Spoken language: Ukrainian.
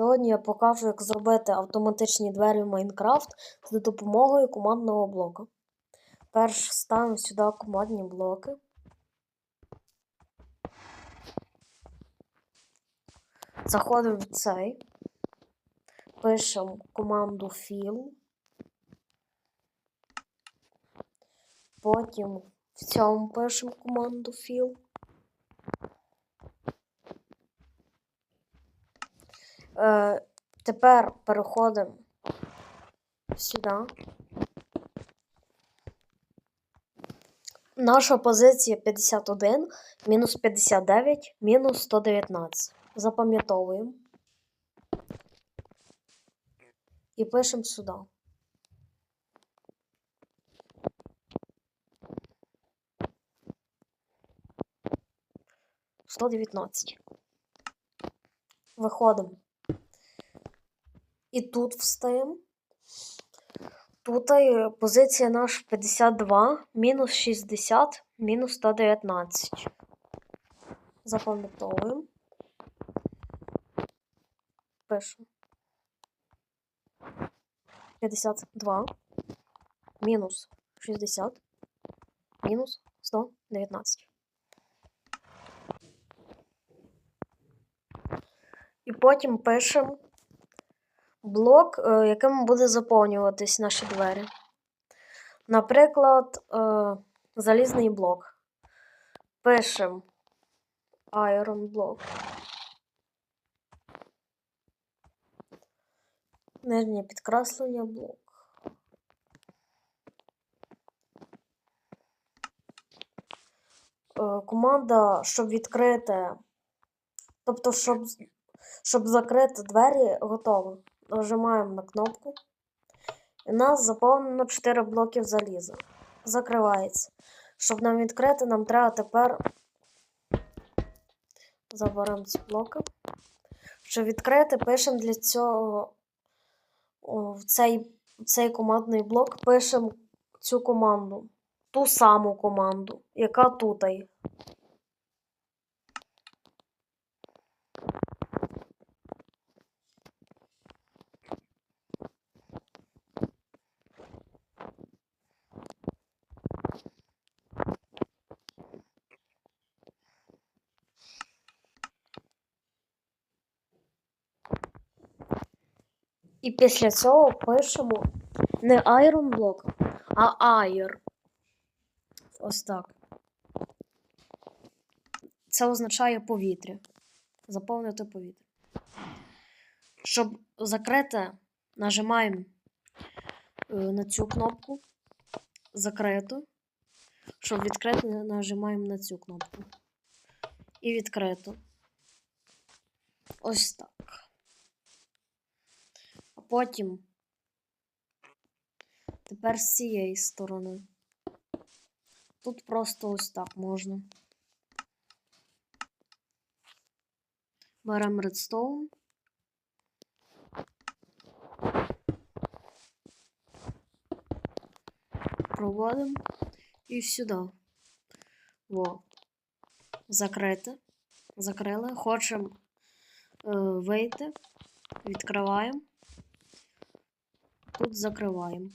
Сьогодні я покажу, як зробити автоматичні двері в Майнкрафт за допомогою командного блока. Перш ставимо сюди командні блоки. Заходимо в цей. Пишемо команду fill. Потім в цьому пишемо команду fill. Е, тепер переходимо сюди. Наша позиція 51, мінус 59, мінус 119. Запам'ятовуємо. І пишемо сюди. Сто дев'ятнадцять. Виходимо. І тут встаємо. Тут е, позиція наша 52, мінус 60, мінус 119. Запам'ятовуємо. Пишемо. 52, мінус 60, мінус 119. І потім пишемо блок, е, яким буде заповнюватись наші двері. Наприклад, е, залізний блок. Пишемо Iron блок. Нижнє підкреслення блок. Е, Команда, щоб відкрити, тобто, щоб, щоб закрити двері, готова. Нажимаємо на кнопку. І у нас заповнено 4 блоків заліза. Закривається. Щоб нам відкрити, нам треба тепер заберемо ці блоки. Щоб відкрити, пишемо для цього в цей, цей командний блок пишемо цю команду. Ту саму команду, яка тут. є. І після цього пишемо не Iron блок, а Air. Ось так. Це означає повітря. Заповнити повітря. Щоб закрити, нажимаємо е, на цю кнопку. Закрито. Щоб відкрити, нажимаємо на цю кнопку. І відкрито. Ось так. Потім тепер з цієї сторони. Тут просто ось так можна. Беремо редстоун. Проводимо і сюди. Во. Закрити. Закрили. Хочемо е, вийти. Відкриваємо. Тут закриваємо.